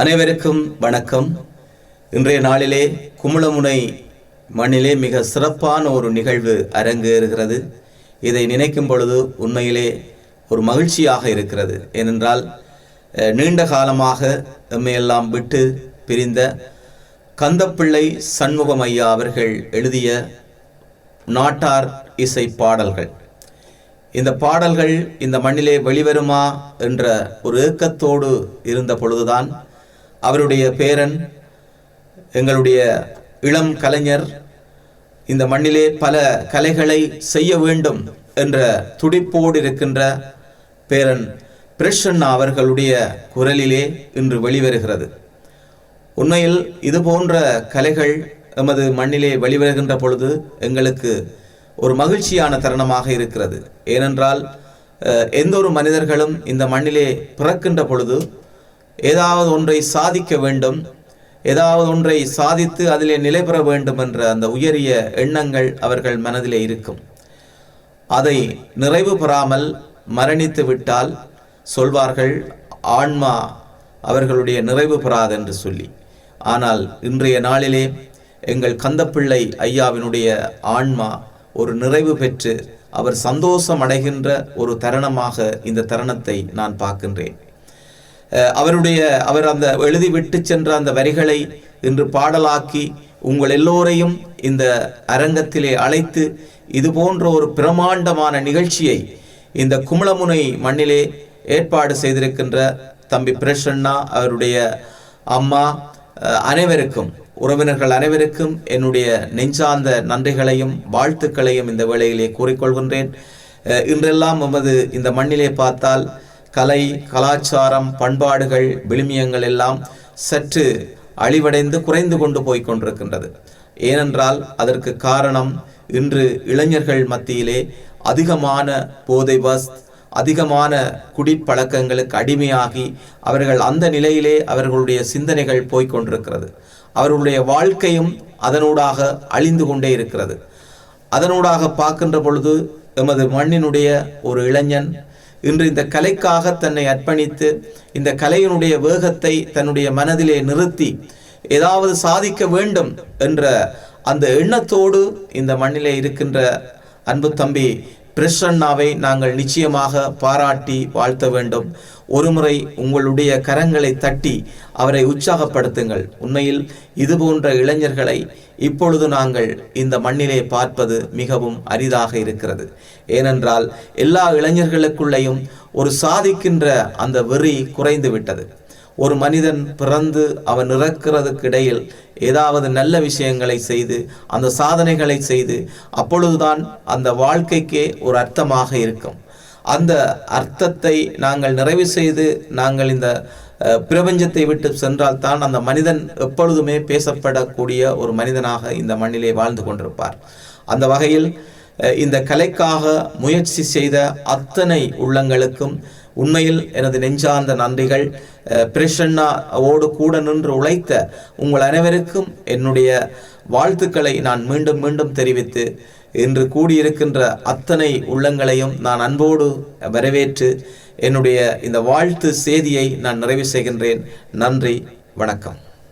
அனைவருக்கும் வணக்கம். இன்றைய நாளிலே குமுளமுனை மண்ணிலே மிக சிறப்பான ஒரு நிகழ்வு அரங்கேறுகிறது. இதை நினைக்கும் பொழுது உண்மையிலே ஒரு மகிழ்ச்சியாக இருக்கிறது. ஏனென்றால் நீண்ட காலமாக எம்மையெல்லாம் விட்டு பிரிந்த கந்தப்பிள்ளை சண்முகம் ஐயா அவர்கள் எழுதிய நாட்டார் இசை பாடல்கள். இந்த பாடல்கள் இந்த மண்ணிலே வெளிவருமா என்ற ஒரு ஏக்கத்தோடு இருந்த பொழுதுதான் அவருடைய பேரன் எங்களுடைய இளம் கலைஞர் இந்த மண்ணிலே பல கலைகளை செய்ய வேண்டும் என்ற துடிப்போடு இருக்கின்ற பேரன் பிரசன்னா அவர்களுடைய குரலிலே இன்று வெளிவருகிறது. உண்மையில் இது போன்ற கலைகள் எமது மண்ணிலே வெளிவருகின்ற பொழுது எங்களுக்கு ஒரு மகிழ்ச்சியான தருணமாக இருக்கிறது. ஏனென்றால் எந்த ஒரு மனிதர்களும் இந்த மண்ணிலே பிறக்கின்ற பொழுது ஏதாவது ஒன்றை சாதிக்க வேண்டும் ஏதாவது ஒன்றை சாதித்து அதிலே நிலை பெற வேண்டும் என்ற அந்த உயரிய எண்ணங்கள் அவர்கள் மனதிலே இருக்கும். அதை நிறைவு பெறாமல் மரணித்து விட்டால் சொல்வார்கள் ஆன்மா அவர்களுடைய நிறைவு பெறாது என்று சொல்லி. ஆனால் இன்றைய நாளிலே எங்கள் கந்தப்பிள்ளை ஐயாவினுடைய ஆன்மா ஒரு நிறைவு பெற்று அவர் சந்தோஷம் அடைகின்ற ஒரு தருணமாக இந்த தருணத்தை நான் பார்க்கின்றேன். அவருடைய அவர் அந்த எழுதி விட்டு சென்ற அந்த வரிகளை இன்று பாடலாக்கி உங்கள் எல்லோரையும் இந்த அரங்கத்திலே அழைத்து இது போன்ற ஒரு பிரமாண்டமான நிகழ்ச்சியை இந்த குமளமுனை மண்ணிலே ஏற்பாடு செய்திருக்கின்ற தம்பி பிரசன்னா அவருடைய அம்மா அனைவருக்கும் உறவினர்கள் அனைவருக்கும் என்னுடைய நெஞ்சார்ந்த நன்றிகளையும் வாழ்த்துக்களையும் இந்த வேளையிலே கூறிக்கொள்கின்றேன். இன்றெல்லாம் நமது இந்த மண்ணிலே பார்த்தால் கலை கலாச்சாரம் பண்பாடுகள் விழுமியங்கள் எல்லாம் சற்று அழிவடைந்து குறைந்து கொண்டு போய் கொண்டிருக்கின்றது. ஏனென்றால் அதற்கு காரணம் இன்று இளைஞர்கள் மத்தியிலே அதிகமான போதை பஸ் அதிகமான குடிப்பழக்கங்களுக்கு அடிமையாகி அவர்கள் அந்த நிலையிலே அவர்களுடைய சிந்தனைகள் போய்க் கொண்டிருக்கிறது. அவர்களுடைய வாழ்க்கையும் அதனூடாக அழிந்து கொண்டே இருக்கிறது. அதனூடாக பார்க்கின்ற பொழுது எமது மண்ணினுடைய ஒரு இளைஞன் இன்று இந்த கலைக்காக தன்னை அர்ப்பணித்து இந்த கலையினுடைய வேகத்தை தன்னுடைய மனதிலே நிறுத்தி ஏதாவது சாதிக்க வேண்டும் என்ற அந்த எண்ணத்தோடு இந்த மண்ணிலே இருக்கின்ற அன்பு தம்பி பிரசன்னாவை நாங்கள் நிச்சயமாக பாராட்டி வாழ்த்த வேண்டும். ஒருமுறை உங்களுடைய கரங்களை தட்டி அவரை உற்சாகப்படுத்துங்கள். உண்மையில் இது போன்ற இளைஞர்களை இப்பொழுது நாங்கள் இந்த மண்ணிலே பார்ப்பது மிகவும் அரிதாக இருக்கிறது. ஏனென்றால் எல்லா இளைஞர்களுக்குள்ளேயும் ஒரு சாதிக்கின்ற அந்த வெறி குறைந்து விட்டது. ஒரு மனிதன் பிறந்து அவன் இறக்கிறதுக்கு இடையில் ஏதாவது நல்ல விஷயங்களை செய்து அந்த சாதனைகளை செய்து அப்பொழுதுதான் அந்த வாழ்க்கைக்கே ஒரு அர்த்தமாக இருக்கும். அந்த அர்த்தத்தை நாங்கள் நிறைவு செய்து நாங்கள் இந்த பிரபஞ்சத்தை விட்டு சென்றால் தான் அந்த மனிதன் எப்பொழுதுமே பேசப்படக்கூடிய ஒரு மனிதனாக இந்த மண்ணிலே வாழ்ந்து கொண்டிருப்பார். அந்த வகையில் இந்த கலைக்காக முயற்சி செய்த அத்தனை உள்ளங்களுக்கும் உண்மையில் எனது நெஞ்சார்ந்த நன்றிகள். அஹ், ஓடு கூட நின்று உழைத்த உங்கள் அனைவருக்கும் என்னுடைய வாழ்த்துக்களை நான் மீண்டும் மீண்டும் தெரிவித்து இன்று கூடியிருக்கின்ற அத்தனை உள்ளங்களையும் நான் அன்போடு வரவேற்று என்னுடைய இந்த வாழ்த்து செய்தியை நான் நிறைவு செய்கின்றேன். நன்றி வணக்கம்.